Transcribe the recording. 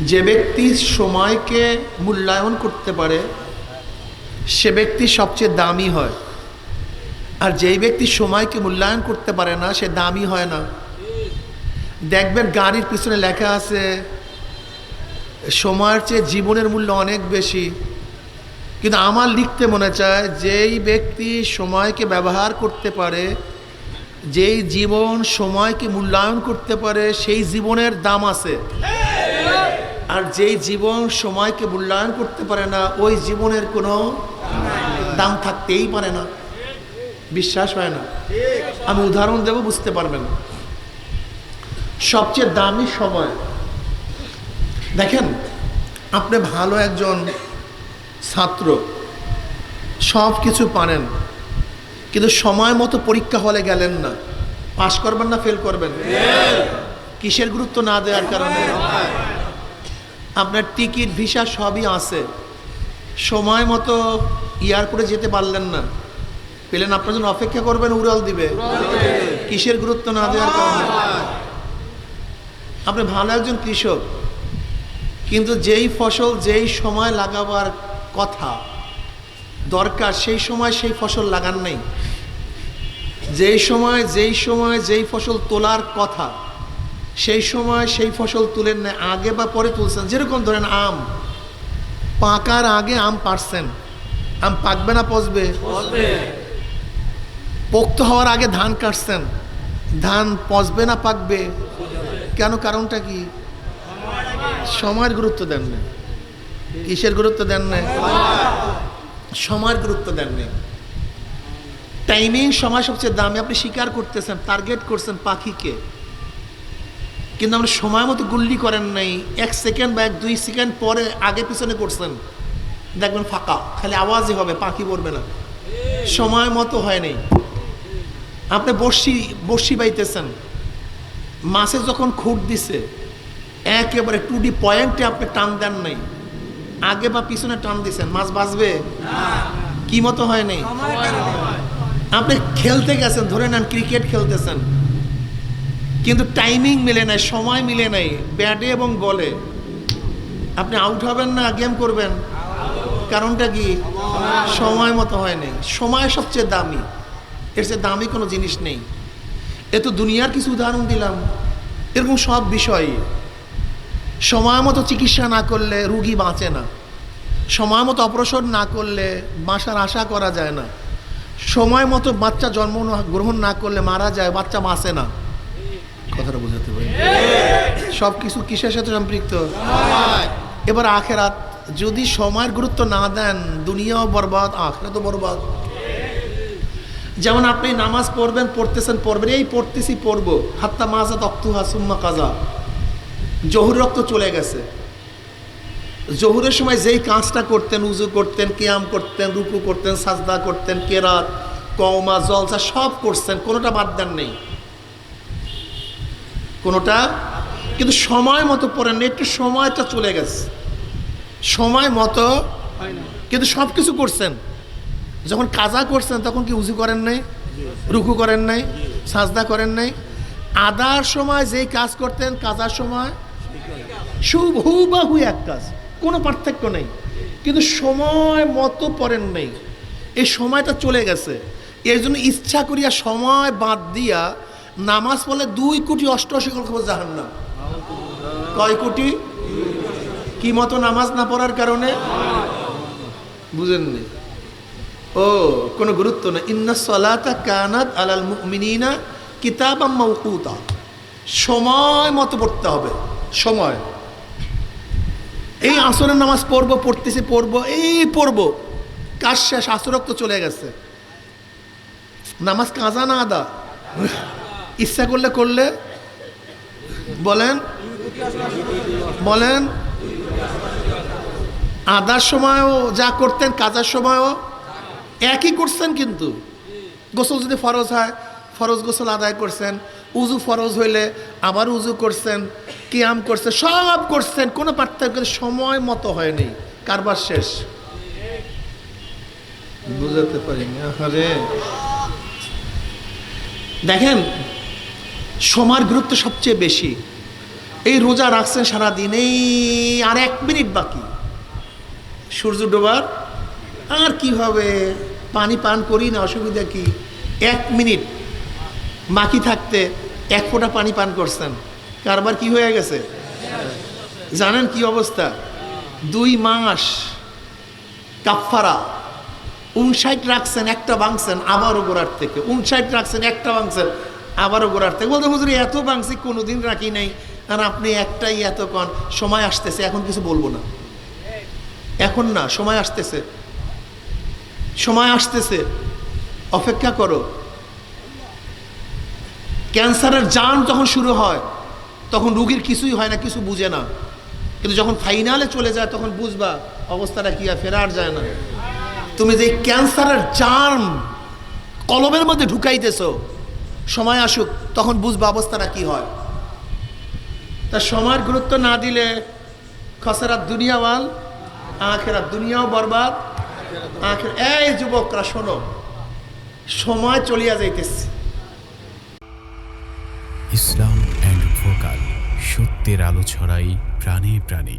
যে ব্যক্তি সময়কে মূল্যায়ন করতে পারে, সে ব্যক্তি সবচেয়ে দামি হয়। আর যেই ব্যক্তি সময়কে মূল্যায়ন করতে পারে না, সে দামি হয় না। দেখবেন গাড়ির পিছনে লেখা আছে, সময়ের চেয়ে জীবনের মূল্য অনেক বেশি। কিন্তু আমার লিখতে মনে চায়, যেই ব্যক্তি সময়কে ব্যবহার করতে পারে, যেই জীবন সময়কে মূল্যায়ন করতে পারে, সেই জীবনের দাম আছে। আর যেই জীবন সময়কে মূল্যায়ন করতে পারে না, ওই জীবনের কোনো দাম থাকতেই পারে না। বিশ্বাস হয় না। আমি উদাহরণ দেব, বুঝতে পারবেন। সবচেয়ে দামি সময়। দেখেন, আপনি ভালো একজন ছাত্র, সব কিছু পারেন, কিন্তু সময় মতো পরীক্ষা হলে গেলেন না। পাশ করবেন না, ফেল করবেন। কিসের গুরুত্ব না দেওয়ার কারণে? আপনার টিকিট, ভিসা সবই আছে। সময় মতো এয়ারপোর্টে যেতে পারলেন না। পেলেন আপনার জন্য অপেক্ষা করবেন, উড়াল দিবে। কিসের গুরুত্ব না দেওয়ার কারণে? আপনি ভালো একজন কৃষক, কিন্তু যেই ফসল, যেই সময় লাগাবার কথা, দরকার, সেই সময় সেই ফসল লাগান নেই। যেই সময় যেই সময়, যেই ফসল তোলার কথা সেই সময় সেই ফসল তুলেন না আগে বা পরে তুলছেন। যেরকম ধরেন আম পাকার আগে আম পারছেন। আম পাকবে না পচবে? পোক্ত হওয়ার আগে ধান কাটছেন। ধান পচবে না পাকবে? কেন কারণটা কি? সময়ের গুরুত্ব দেন না। কিসের গুরুত্ব দেন না? সময়ের গুরুত্ব দেন না। টাইমিং সময় সবচেয়ে দামি। আপনি স্বীকার করতেছেন টার্গেট করছেন পাখিকে। কিন্তু আপনি সময় মতো গুল্লি করেন নাই। এক সেকেন্ড বা এক দুই সেকেন্ড পরে আগে পিছনে করছেন। দেখবেন ফাঁকা খালি আওয়াজই হবে পাখি পড়বে না। সময় মতো হয় নাই। আপনি বর্ষি বর্ষি বাইতেছেন। মাছে যখন খুঁট দিছে একেবারে টু ডি পয়েন্টে আপনি টান দেন নাই। আগে বা পিছনে টান দিছেন মাছ বাঁচবে? কি মতো হয় নাই? আপনি খেলতে গেছেন ধরে নেন ক্রিকেট খেলতেছেন। কিন্তু টাইমিং মিলে নাই, সময় মিলে নাই ব্যাটে এবং বলে আপনি আউট হবেন না গেম করবেন? কারণটা কি? সময় মতো হয় নাই। সময় সবচেয়ে দামি। এর চেয়ে দামি কোনো জিনিস নেই। এ তো দুনিয়ার কিছু উদাহরণ দিলাম। এরকম সব বিষয়। সময় মতো চিকিৎসা না করলে রুগী বাঁচে না। সময় মতো অপারেশন না করলে বাঁচার আশা করা যায় না। সময় মতো বাচ্চা জন্ম গ্রহণ না করলে মারা যায়, বাচ্চা বাঁচে না। কথাটা বোঝাতে পারি। সব কিছু কিসের সাথে সম্পৃক্ত? এবার আখেরাত যদি সময়ের গুরুত্ব না দেন, দুনিয়াও বরবাদ, আখেরাতও বরবাদ। যেমন আপনি নামাজ পড়বেন, পড়তেছেন, পড়বেন, এই পড়তেছি, পড়ব। হাত্তা মাজা তক্তুহা সুম্মা কাজা জহুর রক্ত চলে গেছে। জহুরের সময় যেই কাজটা করতেন উজু করতেন, কেয়াম করতেন, রুকু করতেন, সাজদা করতেন, কেরাত, কওমা, জলসা সব করছেন, কোনোটা বাদ দেন নেই। কোনোটা? কিন্তু সময় মতো পড়েন একটু সময়টা চলে গেছে। সময় মতো কিন্তু সব কিছু করছেন। যখন কাজা করছেন তখন কি উজু করেন নাই? রুকু করেন নাই? সাজদা করেন নাই? আদার সময় যেই কাজ করতেন কাজার সময় শুভ হুবাহু এক কাজ কোনো পার্থক্য নেই। কিন্তু সময় মতো পড়েন নেই। এই সময়টা চলে গেছে। এর জন্য ইচ্ছা করিয়া সময় বাদ দিয়া নামাজ পড়লে দুই কোটি অষ্টআশি লক্ষ জাহান না কয় কোটি? কি মতো নামাজ না পড়ার কারণে? বুঝেননি ও, কোনো গুরুত্ব না ইন্না সলাতা কানাত আলাল মুমিনিনা কিতাবাম মাউকুতা সময় মতো পড়তে হবে। সময়। এই আসরের নামাজ পড়ব, পড়তেছি, পড়ব, এই পড়ব। কাজ শেষ আসরক তো চলে গেছে। নামাজ কাজা না আদা? ইচ্ছা করলে করলে। বলেন বলেন আদার সময়ও যা করতেন কাজার সময়ও একই করছেন কিন্তু। গোসল যদি ফরজ হয় ফরজ গোসল আদায় করছেন উজু ফরজ হইলে আবার উজু করছেন কিয়াম করছেন সব করছেন কোনো পার্থক্য সময় মতো হয়নি। কারবার শেষ। বুঝাতে পারিনি দেখেন সময়ের গুরুত্ব সবচেয়ে বেশি। এই রোজা রাখছেন সারাদিন, এই আর এক মিনিট বাকি। সূর্য ডোবার, আর কি হবে? পানি পান করি না, অসুবিধা কি? এক মিনিট বাকি থাকতে এক ফোঁটা পানি পান করছেন। কারবার কি হয়ে গেছে? জানেন কি অবস্থা? দুই মাস কাফারা উনষাট রাখছেন, একটা ভাঙছেন, আবারও গোড়ার থেকে। উনষাট রাখছেন, একটা ভাঙছেন আবারও গোড়ার থেকে। বলতে হুজুর, এত ভাঙছি, কোনোদিন রাখি নাই। আর আপনি একটাই এত কন, সময় আসতেছে, এখন কিছু বলব না। এখন না, সময় আসতেছে। সময় আসতেছে। অপেক্ষা করো। ক্যান্সারের জান যখন শুরু হয়, তখন রুগীর কিছুই হয় না, কিছু বুঝে না। কিন্তু যখন ফাইনালে চলে যায়, তখন বুঝবা অবস্থাটা কি আর ফেরার যায় না। তুমি যে ক্যান্সারের জার্ম কলমের মধ্যে ঢুকাইতেছ সময় আসুক, তখন বুঝবা অবস্থাটা কি হয়। তা সময়ের গুরুত্ব না দিলে খসরাত দুনিয়াওয়াল, আখেরাত দুনিয়াও বরবাদ। আখের, এই যুবকরা, শোনো, সময় চলিয়া যাইতেছে। ইসলাম অ্যান্ড ভোকাল, সত্যের আলো ছড়াই প্রাণে প্রাণে।